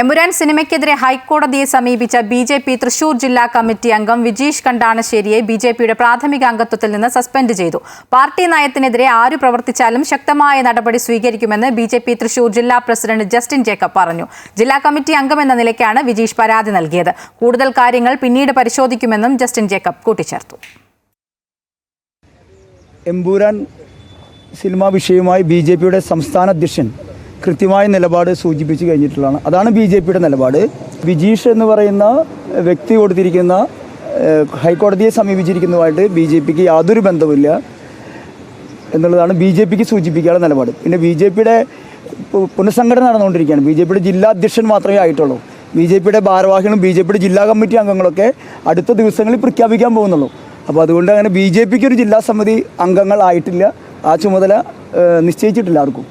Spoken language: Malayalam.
എമ്പുരാൻ സിനിമയ്ക്കെതിരെ ഹൈക്കോടതിയെ സമീപിച്ച ബി ജെ പി തൃശൂർ ജില്ലാ കമ്മിറ്റി അംഗം വിജീഷ് കണ്ടാണശ്ശേരിയെ ബി ജെ പിയുടെ പ്രാഥമിക അംഗത്വത്തിൽ നിന്ന് സസ്പെൻഡ് ചെയ്തു. പാർട്ടി നയത്തിനെതിരെ ആര് പ്രവർത്തിച്ചാലും ശക്തമായ നടപടി സ്വീകരിക്കുമെന്ന് ബി ജെ പി തൃശൂർ ജില്ലാ പ്രസിഡന്റ് ജസ്റ്റിൻ ജേക്കബ് പറഞ്ഞു. ജില്ലാ കമ്മിറ്റി അംഗം എന്ന നിലയ്ക്കാണ് വിജീഷ് പരാതി നൽകിയത്. കൂടുതൽ കാര്യങ്ങൾ പിന്നീട് പരിശോധിക്കുമെന്നും ജസ്റ്റിൻ ജേക്കബ് കൂട്ടിച്ചേർത്തു. എമ്പൂരാൻ സിനിമാ വിഷയവുമായി ബി ജെ പിയുടെ സംസ്ഥാന അധ്യക്ഷൻ കൃത്യമായ നിലപാട് സൂചിപ്പിച്ചു കഴിഞ്ഞിട്ടുള്ളതാണ്. അതാണ് ബി ജെ പിയുടെ നിലപാട്. വിജീഷ് എന്ന് പറയുന്ന വ്യക്തി കൊടുത്തിരിക്കുന്ന ഹൈക്കോടതിയെ സമീപിച്ചിരിക്കുന്നതുമായിട്ട് ബി ജെ പിക്ക് യാതൊരു ബന്ധവുമില്ല എന്നുള്ളതാണ് ബി ജെ പിക്ക് സൂചിപ്പിക്കാനുള്ള നിലപാട്. പിന്നെ ബി ജെ പിയുടെ പുനഃസംഘടന നടന്നുകൊണ്ടിരിക്കുകയാണ്. ബി ജെ പിയുടെ ജില്ലാ അധ്യക്ഷൻ മാത്രമേ ആയിട്ടുള്ളൂ. ബി ജെ പിയുടെ ഭാരവാഹികളും ബി ജെ പിയുടെ ജില്ലാ കമ്മിറ്റി അംഗങ്ങളൊക്കെ അടുത്ത ദിവസങ്ങളിൽ പ്രഖ്യാപിക്കാൻ പോകുന്നുള്ളൂ. അപ്പോൾ അതുകൊണ്ട് അങ്ങനെ ബി ജെ പിക്ക് ഒരു ജില്ലാ സമിതി അംഗങ്ങൾ ആയിട്ടില്ല. ആ ചുമതല നിശ്ചയിച്ചിട്ടില്ല ആർക്കും.